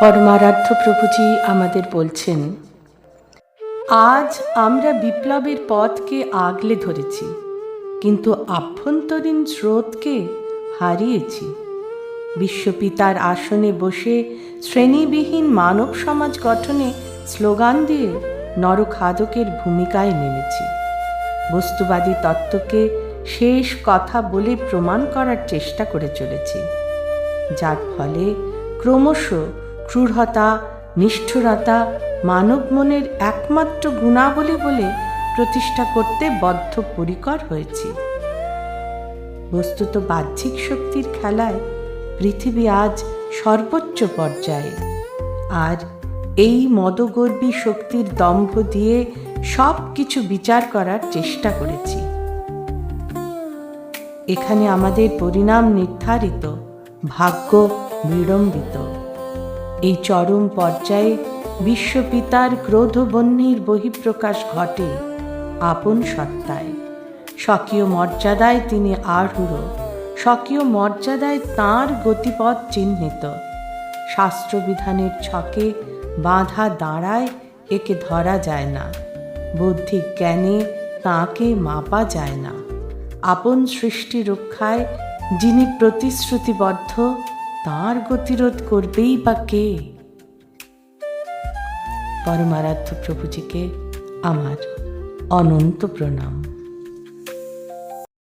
পরমারাধ্য প্রভুজি আমাদের বলছেন, আজ আমরা বিপ্লবের পথকে আগলে ধরেছি, কিন্তু আভ্যন্তরীণ স্রোতকে হারিয়েছি। বিশ্বপিতার আসনে বসে শ্রেণীবিহীন মানব সমাজ গঠনে স্লোগান দিয়ে নরখাদকের ভূমিকায় নেমেছি। বস্তুবাদী তত্ত্বকে শেষ কথা বলে প্রমাণ করার চেষ্টা করে চলেছি। যার ফলে ক্রমশ ক্রূরতা নিষ্ঠুরতা মানব মনের একমাত্র গুণাবলী বলে প্রতিষ্ঠা করতে বদ্ধপরিকর হয়েছি। বস্তুত বাহ্যিক শক্তির খেলায় পৃথিবী আজ সর্বোচ্চ পর্যায়ে। আর এই মদগর্বী শক্তির দম্ভ দিয়ে সব কিছু বিচার করার চেষ্টা করেছি। এখানে আমাদের পরিণাম নির্ধারিত, ভাগ্য বিড়ম্বিত। এই চরম পর্যায়ে বিশ্বপিতার ক্রোধবহ্নির বহিঃপ্রকাশ ঘটে আপন সত্তায়। স্বকীয় মর্যাদায় তিনি আরূঢ় স্বকীয় মর্যাদায় তাঁর গতিপথ চিহ্নিত। শাস্ত্রবিধানের ছকে বাঁধা দাঁড়ায় একে ধরা যায় না, বৌদ্ধিক জ্ঞানে তাঁকে মাপা যায় না। আপন সৃষ্টি রক্ষায় যিনি প্রতিশ্রুতিবদ্ধ তাঁর গতিরোধ করবেই বা কে? পরমারাধ্য প্রভুজিকে আমার অনন্ত প্রণাম।